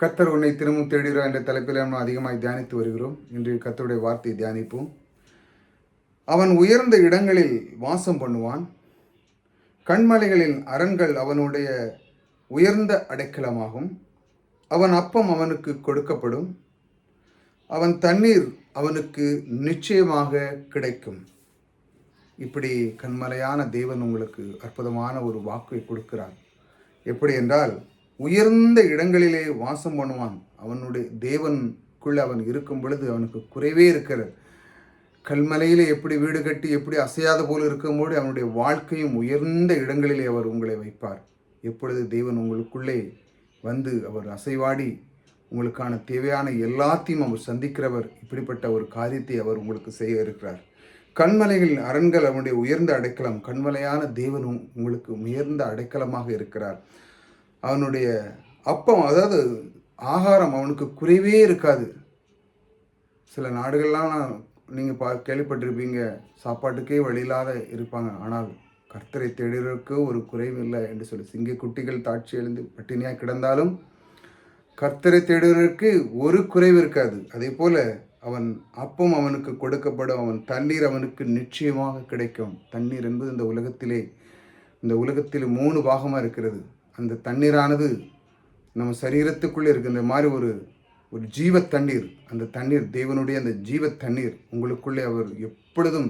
கத்தர் உன்னை திரும்பவும் தேடுகிறார் என்ற தலைப்பில் நாம் அதிகமாக தியானித்து வருகிறோம். இன்று கத்தருடைய வார்த்தையை தியானிப்போம். அவன் உயர்ந்த இடங்களில் வாசம் பண்ணுவான். கண்மலைகளின் அரண்கள் அவனுடைய உயர்ந்த அடைக்கலமாகும். அவன் அப்பம் அவனுக்கு கொடுக்கப்படும். அவன் தண்ணீர் அவனுக்கு நிச்சயமாக கிடைக்கும். இப்படி கண்மலையான தேவன் உங்களுக்கு அற்புதமான ஒரு வாக்கை கொடுக்கிறார். எப்படி என்றால் உயர்ந்த இடங்களிலே வாசம் பண்ணுவான். அவனுடைய தேவனுக்குள்ள அவன் இருக்கும் பொழுது அவனுக்கு குறைவே இருக்கிறது. கல்மலையில் எப்படி வீடு கட்டி எப்படி அசையாத போல இருக்கும்போது அவனுடைய வாழ்க்கையும் உயர்ந்த இடங்களிலே அவர் உங்களை வைப்பார். எப்பொழுது தேவன் உங்களுக்குள்ளே வந்து அவர் அசைவாடி உங்களுக்கான தேவையான எல்லாத்தையும் அவர் சந்திக்கிறவர் இப்படிப்பட்ட ஒரு காரியத்தை அவர் உங்களுக்கு செய்ய இருக்கிறார். கண்மலைகளின் அரண்கள் அவனுடைய உயர்ந்த அடைக்கலம் கண்மலையான தேவனும் உங்களுக்கு உயர்ந்த அடைக்கலமாக இருக்கிறார். அவனுடைய அப்பம் அதாவது ஆகாரம் அவனுக்கு குறைவே இருக்காது. சில நாடுகள்லாம் நீங்கள் பா கேள்விப்பட்டிருப்பீங்க சாப்பாட்டுக்கே வழி இல்லாத இருப்பாங்க. ஆனால் கர்த்தரை தேடுறதுக்கு ஒரு குறைவு இல்லை என்று சொல்லி சிங்க குட்டிகள் தாட்சி எழுந்து பட்டினியாக கிடந்தாலும் கர்த்தரை தேடுவதற்கு ஒரு குறைவு இருக்காது. அதே போல் அவன் அப்பம் அவனுக்கு கொடுக்கப்படும் அவன் தண்ணீர் அவனுக்கு நிச்சயமாக கிடைக்கும். தண்ணீர் என்பது இந்த உலகத்திலே இந்த உலகத்தில் மூணு பாகமாக இருக்கிறது. அந்த தண்ணீரானது நம்ம சரீரத்துக்குள்ளே இருக்கு இந்த மாதிரி ஒரு ஒரு ஜீவ தண்ணீர் அந்த தண்ணீர் தேவனுடைய அந்த ஜீவ தண்ணீர் உங்களுக்குள்ளே அவர் எப்பொழுதும்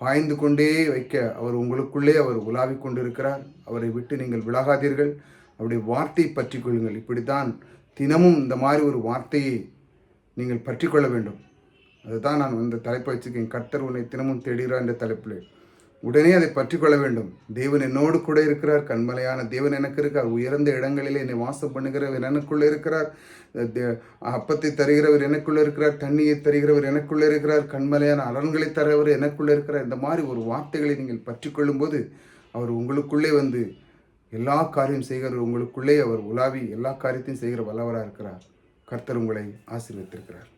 பாய்ந்து கொண்டே வைக்க அவர் உங்களுக்குள்ளே அவர் உலாவிக் கொண்டிருக்கிறார். அவரை விட்டு நீங்கள் விலகாதீர்கள். அவருடைய வார்த்தையை பற்றி கொள்ளுங்கள். இப்படித்தான் தினமும் இந்த மாதிரி ஒரு வார்த்தையை நீங்கள் பற்றிக்கொள்ள வேண்டும். அதுதான் நான் இந்த தலைப்பை வச்சுக்கேன் கர்த்தர் உன்னை தினமும் தேடுகிறார் என்ற தலைப்பில். உடனே அதை பற்றிக்கொள்ள வேண்டும் தேவன் என்னோடு கூட இருக்கிறார். கண்மலையான தேவன் எனக்கு இருக்கார். உயர்ந்த இடங்களிலே என்னை வாசம் பண்ணுகிறவர் எனக்குள்ளே இருக்கிறார். அப்பத்தை தருகிறவர் எனக்குள்ளே இருக்கிறார். தண்ணியை தருகிறவர் எனக்குள்ளே இருக்கிறார். கண்மலையான அரண்களை தரவர் எனக்குள்ளே இருக்கிறார். இந்த மாதிரி ஒரு வார்த்தைகளை நீங்கள் பற்றிக்கொள்ளும்போது அவர் உங்களுக்குள்ளே வந்து எல்லா காரியம் செய்கிற உங்களுக்குள்ளே அவர் உலாவி எல்லா காரியத்தையும் செய்கிற வல்லவராக இருக்கிறார். கர்த்தர் உங்களை ஆசீர்வதித்திருக்கிறார்.